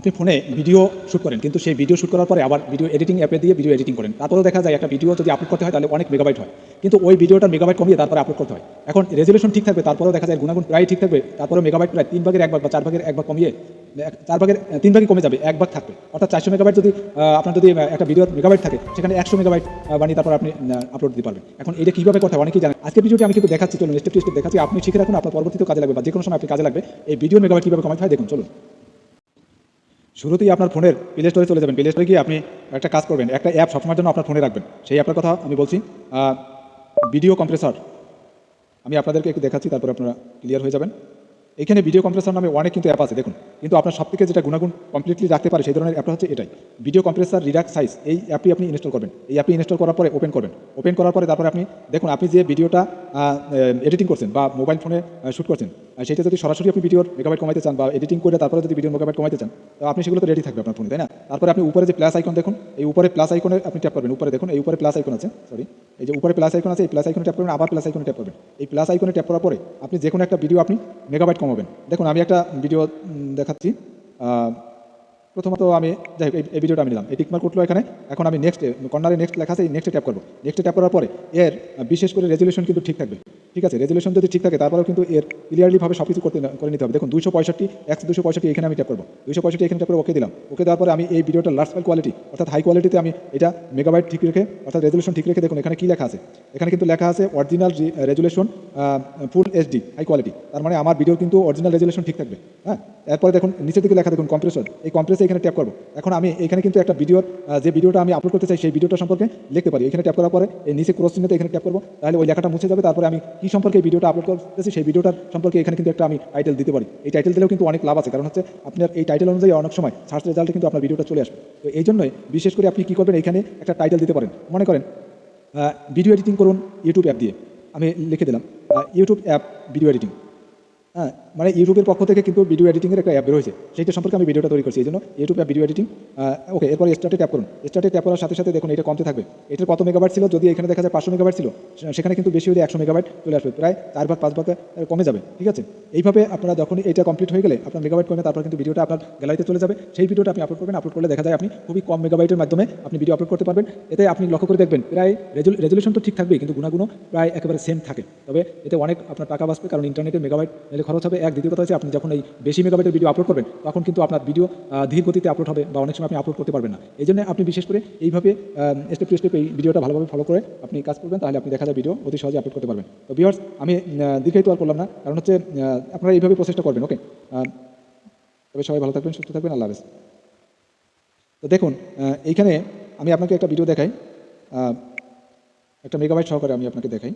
আপনি ফোনে video shoot করেন, কিন্তু সেই ভিডিও শ্যুট করার পরে আবার ভিডিও এডিটিং অ্যাপে দিয়ে ভিডিও এডিটিং করেন। তারপরেও দেখা যায়, একটা ভিডিও যদি আপলোড করতে হয়, তাহলে অনেক মেগাবাইট হয়। কিন্তু ওই ভিডিওটা মেগাবাইট কমিয়ে তারপরে আপলোড করতে হয়। এখন রেজুলেশন ঠিক থাকবে, তারপরেও দেখা যায় গুণাগুণ প্রায় ঠিক থাকবে তারপরে মেগাবাইট প্রায় তিন ভাগের এক ভাগ বা চার ভাগের এক ভাগ কমিয়ে চার ভাগের তিন ভাগই কমে যাবে, এক ভাগ থাকবে। অর্থাৎ চারশো মেগাবাইট যদি আপনার যদি একটা ভিডিও মেগাবাইট থাকে, সেখানে একশো মেগাবাইট বানিয়ে তারপর আপনি আপলোড দিতে পারবেন। এখন এটা কীভাবে করতে হয়, অনেকেই জানেন। আজকের ভিডিওটি আমি কিন্তু দেখাচ্ছি, চলুন স্টেপ টু স্টেপ দেখাচ্ছি। আপনি শিখে রাখুন, আপনার পরবর্তীতে কাজে লাগবে বা যে কোনো সময় আপনি কাজে লাগবে। এই ভিডিও মেগাবাইট কীভাবে কমাতে হয়, দেখুন, চলুন। শুরুতেই আপনার ফোনের প্লে স্টোরে চলে যাবেন। প্লে স্টোরে গিয়ে আপনি একটা কাজ করবেন, একটা অ্যাপ সবসময়ের জন্য আপনার ফোনে রাখবেন। সেই অ্যাপের কথা আমি বলছি। ভিডিও কম্প্রেসার আমি আপনাদেরকে একটু দেখাচ্ছি, তারপর আপনারা ক্লিয়ার হয়ে যাবেন। এখানে ভিডিও কম্প্রেসর নামে অনেক কিন্তু অ্যাপ আছে, দেখুন। কিন্তু আপনার সব থেকে যেটা গুণাগুণ কমপ্লিটলি রাখতে পারে সেই ধরনের অ্যাপটা হচ্ছে এটাই। ভিডিও কম্প্রেসর রিডাক্স সাইজ এই অ্যাপটি আপনি ইনস্টল করবেন। এই অ্যাপটি ইনস্টল করার পরে ওপেন করবেন। ওপেন করার পরে তারপরে আপনি, দেখুন, আপনি যে ভিডিওটা এডিটিং করছেন বা মোবাইল ফোনে শ্যুট করছেন সেটা যদি সরাসরি আপনি ভিডিওর মেগাবাইট কমাইতে চান বা এডিটিং করে তারপরে যদি ভিডিও মেগাবাইট কমাইতে চান, তো আপনি সেগুলো তো রেডি থাকবে আপনার ফোনে তাই না? তারপরে আপনি উপরে যে প্লাস আইকন দেখুন, এই উপরে প্লাস আইকনে আপনি ট্যাপ করবেন। উপরে দেখুন, এই উপরে প্লাস আইকন আছে সরি এই যে উপরে প্লাস আইকন আছে, এই প্লাস আইকনে ট্যাপ করবেন, আবার প্লাস আইকনে ট্যাপ করবেন। এই প্লাস আইকনে ট্যাপ করার পরে আপনি যে কোনো একটা ভিডিও আপনি মেগাবাইট কমাবেন। দেখুন, আমি একটা ভিডিও দেখাচ্ছি। প্রথমত আমি, যাই হোক, এই- ভিডিওটা আমি নিলাম। এই টিকমার্ক উঠল এখানে। এখন আমি নেক্সট কর্নারে নেক্সট লেখা আছে নেক্সটে ট্যাপ করব। নেক্সটে ট্যাপ করার পরে, এর, বিশেষ করে রেজলিউশন কিন্তু ঠিক থাকবে। ঠিক আছে রেজলিউশন যদি ঠিক থাকে, তারপরেও কিন্তু এর ক্লিয়ারলিভাবে সব কিছু করতে করে নিতে হবে। দেখুন দুশো পঁয়ষট্টি একশো দুশো পঁয়ষট্টি এখানে আমি ট্যাপ করব। দুশো পঁয়ষট্টি এখানে ট্যাপ করে ওকে দিলাম। ওকে দেওয়ার পরে আমি এই ভিডিওটা লার্জ ফাইল কোয়ালিটি অর্থাৎ হাই কোয়ালিটিতে আমি এটা মেগাবাইট ঠিক রেখে, অর্থাৎ রেজলিউশন ঠিক রেখে দেখুন, এখানে কী লেখা আছে? এখানে কিন্তু লেখা আছে original resolution full HD high quality তার মানে আমার ভিডিও কিন্তু অরিজিনাল রেজুলেশন ঠিক থাকবে হ্যাঁ? এরপরে দেখুন, নিচের দিকে লেখা দেখুন কম্প্রেসর এই কম্প্রেসে এখানে ট্যাপ করব। এখন আমি এখানে কিন্তু একটা ভিডিওর যে ভিডিওটা আমি আপলোড করতে চাই, সেই ভিডিওটা সম্পর্কে লিখতে পারি। এখানে ট্যাপ করার পরে, এই নিচে ক্রস চিহ্নতে এখানে ট্যাপ করব। তাহলে ওই লেখাটা মুছে যাবে, তারপরে আমি কি সম্পর্কে এই ভিডিওটা আপলোড করতেছি, সেই ভিডিওটার সম্পর্কে এখানে কিন্তু একটা আমি টাইটেল দিতে পারি। এই টাইটেল দিলেও কিন্তু অনেক লাভ আছে। কারণ হচ্ছে আপনার এই টাইটেল অনুযায়ী অনেক সময় সার্চ রেজাল্টে কিন্তু আপনার ভিডিওটা চলে আসবে। তো এই জন্যই বিশেষ করে আপনি কী করবেন, এখানে একটা টাইটেল দিতে পারেন। মনে করেন ভিডিও এডিটিং করুন ইউটিউব অ্যাপ দিয়ে। আমি লিখে দিলাম ইউটিউব অ্যাপ ভিডিও এডিটিং হ্যাঁ মানে ইউটিউবের পক্ষ থেকে কিন্তু ভিডিও এডিটিংয়ের একটা অ্যাপ বের হয়েছে। সেইটা সম্পর্কে আমি ভিডিওটা তৈরি করছি, এই জন্য YouTube app video editing okay এরপর স্টার্টে ট্যাপ করুন। স্টার্টে ট্যাপ করার সাথে সাথে দেখুন, এটা কমতে থাকবে। এটার কত মেগাবাইট ছিল? যদি এখানে দেখা যায় পাঁচশো মেগাবাইট ছিল সেখানে কিন্তু বেশি হলে একশো মেগাবাইট চলে আসবে। প্রায় চার ভাগ, পাঁচ ভাগ কমে যাবে, ঠিক আছে? এইভাবে আপনারা যখন এটা কমপ্লিট হয়ে গেলে আপনার মেগাবাইট কমে, তারপর কিন্তু ভিডিওটা আপনার গ্যালারিতে চলে যাবে। সেই ভিডিওটা আপনি আপলোড করবেন আপলোড করলে দেখা যায় আপনি খুবই কম মেগাবাইটের মাধ্যমে আপনি ভিডিও আপলোড করতে পারবেন। এতে আপনি লক্ষ্য করে দেখবেন, প্রায় রেজুলেশন তো ঠিক থাকবেই, কিন্তু গুণাগুণ প্রায় একেবারে সেম থাকে। তবে এতে অনেক আপনার টাকা বাঁচবে, কারণ ইন্টারনেটে মেগাবাইট নিলে খরচ হবে এক। দ্বিতীয় কথা হচ্ছে আপনি যখন এই বেশি মেগাবাইটের ভিডিও আপলোড করবেন, তখন কিন্তু আপনার ভিডিও ধীর গতিতে আপলোড হবে বা অনেক সময় আপনি আপলোড করতে পারবেন না। এই জন্য আপনি বিশেষ করে এইভাবে স্টেপ টু স্টেপ এই ভিডিওটা ভালোভাবে ফলো করে আপনি কাজ করবেন, তাহলে আপনি দেখা যায় ভিডিও অতি সহজে আপলোড করতে পারবেন। তো ভিউয়ার্স আমি দীর্ঘায়িত আর করলাম না। কারণ হচ্ছে আপনারা এইভাবে প্রচেষ্টা করবেন ওকে তবে সবাই ভালো থাকবেন, সুস্থ থাকবেন, আল্লাহ তো দেখুন এইখানে আমি আপনাকে একটা ভিডিও দেখাই। একটা মেগাবাইট সহকারে আমি আপনাকে দেখাই।